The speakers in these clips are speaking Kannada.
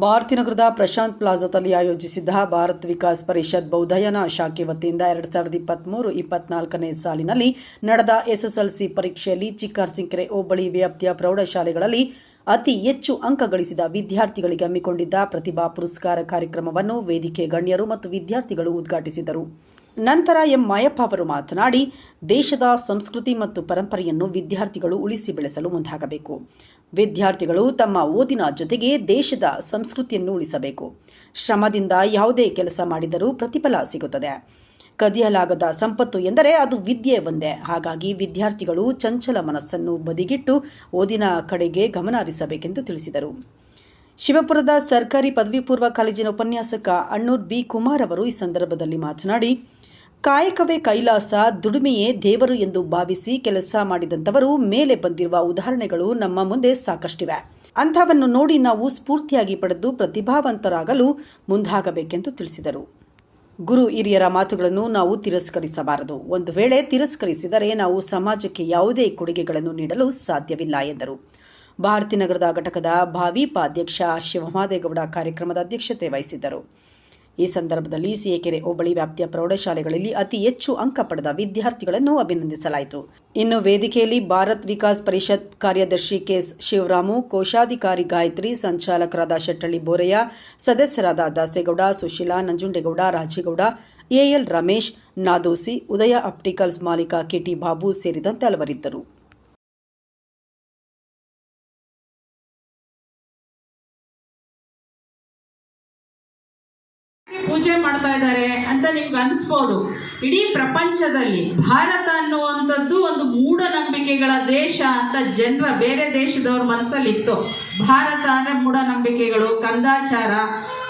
ಭಾರತೀನಗರದ ಪ್ರಶಾಂತ್ ಪ್ಲಾಜಾದಲ್ಲಿ ಆಯೋಜಿಸಿದ್ದ ಭಾರತ್ ವಿಕಾಸ್ ಪರಿಷತ್ ಬೌದ್ಧಯನ ಶಾಖೆ ವತಿಯಿಂದ ಎರಡು ಸಾವಿರದ ಇಪ್ಪತ್ತ್ಮೂರು ಇಪ್ಪತ್ನಾಲ್ಕನೇ ಸಾಲಿನಲ್ಲಿ ನಡೆದ ಎಸ್ಎಸ್ಎಲ್ಸಿ ಪರೀಕ್ಷೆಯಲ್ಲಿ ಚಿಕ್ಕಾರ್ಸಿಂಕೆರೆ ಹೋಬಳಿ ವ್ಯಾಪ್ತಿಯ ಪ್ರೌಢಶಾಲೆಗಳಲ್ಲಿ ಅತಿ ಹೆಚ್ಚು ಅಂಕ ಗಳಿಸಿದ ವಿದ್ಯಾರ್ಥಿಗಳಿಗೆ ಹಮ್ಮಿಕೊಂಡಿದ್ದ ಪ್ರತಿಭಾ ಪುರಸ್ಕಾರ ಕಾರ್ಯಕ್ರಮವನ್ನು ವೇದಿಕೆ ಗಣ್ಯರು ಮತ್ತು ವಿದ್ಯಾರ್ಥಿಗಳು ಉದ್ಘಾಟಿಸಿದರು. ನಂತರ ಎಂ ಮಾಯಪ್ಪ ಅವರು ಮಾತನಾಡಿ, ದೇಶದ ಸಂಸ್ಕೃತಿ ಮತ್ತು ಪರಂಪರೆಯನ್ನು ವಿದ್ಯಾರ್ಥಿಗಳು ಉಳಿಸಿ ಬೆಳೆಸಲು ಮುಂದಾಗಬೇಕು. ವಿದ್ಯಾರ್ಥಿಗಳು ತಮ್ಮ ಓದಿನ ಜೊತೆಗೆ ದೇಶದ ಸಂಸ್ಕೃತಿಯನ್ನು ಉಳಿಸಬೇಕು. ಶ್ರಮದಿಂದ ಯಾವುದೇ ಕೆಲಸ ಮಾಡಿದರೂ ಪ್ರತಿಫಲ ಸಿಗುತ್ತದೆ. ಕದಿಯಲಾಗದ ಸಂಪತ್ತು ಎಂದರೆ ಅದು ವಿದ್ಯೆ ಒಂದೇ. ಹಾಗಾಗಿ ವಿದ್ಯಾರ್ಥಿಗಳು ಚಂಚಲ ಮನಸ್ಸನ್ನು ಬದಿಗಿಟ್ಟು ಓದಿನ ಕಡೆಗೆ ಗಮನ ಹರಿಸಬೇಕೆಂದು ತಿಳಿಸಿದರು. ಶಿವಪುರದ ಸರ್ಕಾರಿ ಪದವಿ ಪೂರ್ವ ಕಾಲೇಜಿನ ಉಪನ್ಯಾಸಕ ಅಣ್ಣೂರ್ ಬಿ ಕುಮಾರ್ ಅವರು ಈ ಸಂದರ್ಭದಲ್ಲಿ ಮಾತನಾಡಿ ಕಾಯಕವೇ ಕೈಲಾಸ, ದುಡಿಮೆಯೇ ದೇವರು ಎಂದು ಭಾವಿಸಿ ಕೆಲಸ ಮಾಡಿದಂಥವರು ಮೇಲೆ ಬಂದಿರುವ ಉದಾಹರಣೆಗಳು ನಮ್ಮ ಮುಂದೆ ಸಾಕಷ್ಟಿವೆ. ಅಂಥವನ್ನು ನೋಡಿ ನಾವು ಸ್ಫೂರ್ತಿಯಾಗಿ ಪಡೆದು ಪ್ರತಿಭಾವಂತರಾಗಲು ಮುಂದಾಗಬೇಕೆಂದು ತಿಳಿಸಿದರು. ಗುರು ಹಿರಿಯರ ಮಾತುಗಳನ್ನು ನಾವು ತಿರಸ್ಕರಿಸಬಾರದು. ಒಂದು ವೇಳೆ ತಿರಸ್ಕರಿಸಿದರೆ ನಾವು ಸಮಾಜಕ್ಕೆ ಯಾವುದೇ ಕೊಡುಗೆಗಳನ್ನು ನೀಡಲು ಸಾಧ್ಯವಿಲ್ಲ ಎಂದರು. ಭಾರತೀನಗರದ ಘಟಕದ ಭಾವೀಪ ಅಧ್ಯಕ್ಷ ಕಾರ್ಯಕ್ರಮದ ಅಧ್ಯಕ್ಷತೆ ವಹಿಸಿದ್ದರು. ಈ ಸಂದರ್ಭದಲ್ಲಿ ಸಿಎಕೆರೆ ಹೋಬಳಿ ವ್ಯಾಪ್ತಿಯ ಪ್ರೌಢಶಾಲೆಗಳಲ್ಲಿ ಅತಿ ಹೆಚ್ಚು ಅಂಕ ಪಡೆದ ವಿದ್ಯಾರ್ಥಿಗಳನ್ನು ಅಭಿನಂದಿಸಲಾಯಿತು. ಇನ್ನು ವೇದಿಕೆಯಲ್ಲಿ ಭಾರತ್ ವಿಕಾಸ್ ಪರಿಷತ್ ಕಾರ್ಯದರ್ಶಿ ಕೆಎಸ್ ಶಿವರಾಮು, ಕೋಶಾಧಿಕಾರಿ ಗಾಯತ್ರಿ, ಸಂಚಾಲಕರಾದ ಶೆಟ್ಟಳ್ಳಿ ಬೋರಯ್ಯ, ಸದಸ್ಯರಾದ ದಾಸೇಗೌಡ, ಸುಶೀಲಾ ನಂಜುಂಡೇಗೌಡ, ರಾಜೇಗೌಡ, ಎಎಲ್ ರಮೇಶ್, ನಾದೋಸಿ, ಉದಯ ಆಪ್ಟಿಕಲ್ಸ್ ಮಾಲೀಕ ಕೆಟಿ ಬಾಬು ಸೇರಿದಂತೆ ಹಲವರಿದ್ದರು. ಪೂಜೆ ಮಾಡ್ತಾ ಇದ್ದಾರೆ ಅಂತ ನಿಮ್ಗೆ ಅನಿಸ್ಬೋದು. ಇಡೀ ಪ್ರಪಂಚದಲ್ಲಿ ಭಾರತ ಅನ್ನುವಂಥದ್ದು ಒಂದು ಮೂಢನಂಬಿಕೆಗಳ ದೇಶ ಅಂತ ಜನರ ಬೇರೆ ದೇಶದವ್ರ ಮನಸ್ಸಲ್ಲಿ ಇತ್ತು ಭಾರತ ಅಂದರೆ ಮೂಢನಂಬಿಕೆಗಳು, ಕಂದಾಚಾರ,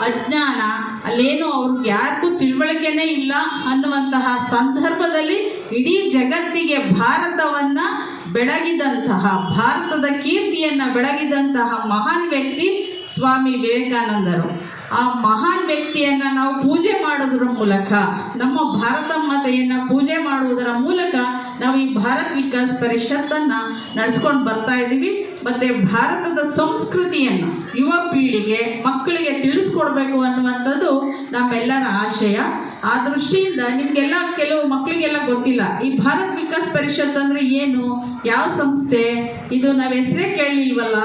ಅಜ್ಞಾನ, ಅಲ್ಲೇನು ಅವ್ರಿಗೆ ಯಾರಿಗೂ ತಿಳುವಳಿಕೆನೇ ಇಲ್ಲ ಅನ್ನುವಂತಹ ಸಂದರ್ಭದಲ್ಲಿ ಇಡೀ ಜಗತ್ತಿಗೆ ಭಾರತವನ್ನು ಬೆಳಗಿದಂತಹ, ಭಾರತದ ಕೀರ್ತಿಯನ್ನು ಬೆಳಗಿದಂತಹ ಮಹಾನ್ ವ್ಯಕ್ತಿ ಸ್ವಾಮಿ ವಿವೇಕಾನಂದರು. ಆ ಮಹಾನ್ ವ್ಯಕ್ತಿಯನ್ನ ನಾವು ಪೂಜೆ ಮಾಡೋದ್ರ ಮೂಲಕ, ನಮ್ಮ ಭಾರತ ಮಾತೆಯನ್ನ ಪೂಜೆ ಮಾಡುವುದರ ಮೂಲಕ ನಾವು ಈ ಭಾರತ್ ವಿಕಾಸ್ ಪರಿಷತ್ತನ್ನ ನಡೆಸ್ಕೊಂಡು ಬರ್ತಾ ಇದ್ದೀವಿ ಮತ್ತೆ ಭಾರತದ ಸಂಸ್ಕೃತಿಯನ್ನು ಯುವ ಪೀಳಿಗೆ, ಮಕ್ಕಳಿಗೆ ತಿಳಿಸ್ಕೊಡ್ಬೇಕು ಅನ್ನುವಂಥದ್ದು ನಮ್ಮೆಲ್ಲರ ಆಶಯ. ಆ ದೃಷ್ಟಿಯಿಂದ ನಿಮಗೆಲ್ಲ ಕೆಲವು ಮಕ್ಕಳಿಗೆಲ್ಲ ಗೊತ್ತಿಲ್ಲ. ಈ ಭಾರತ್ ವಿಕಾಸ್ ಪರಿಷತ್ ಅಂದ್ರೆ ಏನು? ಯಾವ ಸಂಸ್ಥೆ? ಇದು ನಾವು ಹೆಸರೇ ಕೇಳಲಿಲ್ವಲ್ಲ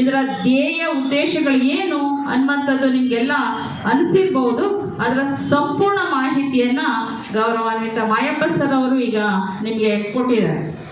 ಇದರ ಧ್ಯೇಯ ಉದ್ದೇಶಗಳು ಏನು ಅನ್ನುವಂಥದ್ದು ನಿಮಗೆಲ್ಲ ಅನಿಸಿರ್ಬೋದು. ಅದರ ಸಂಪೂರ್ಣ ಮಾಹಿತಿಯನ್ನ ಗೌರವಾನ್ವಿತ ಮಾಯಪ್ಪ ಸರ್ ಅವರು ಈಗ ನಿಮಗೆ ಕೊಟ್ಟಿದ್ದಾರೆ.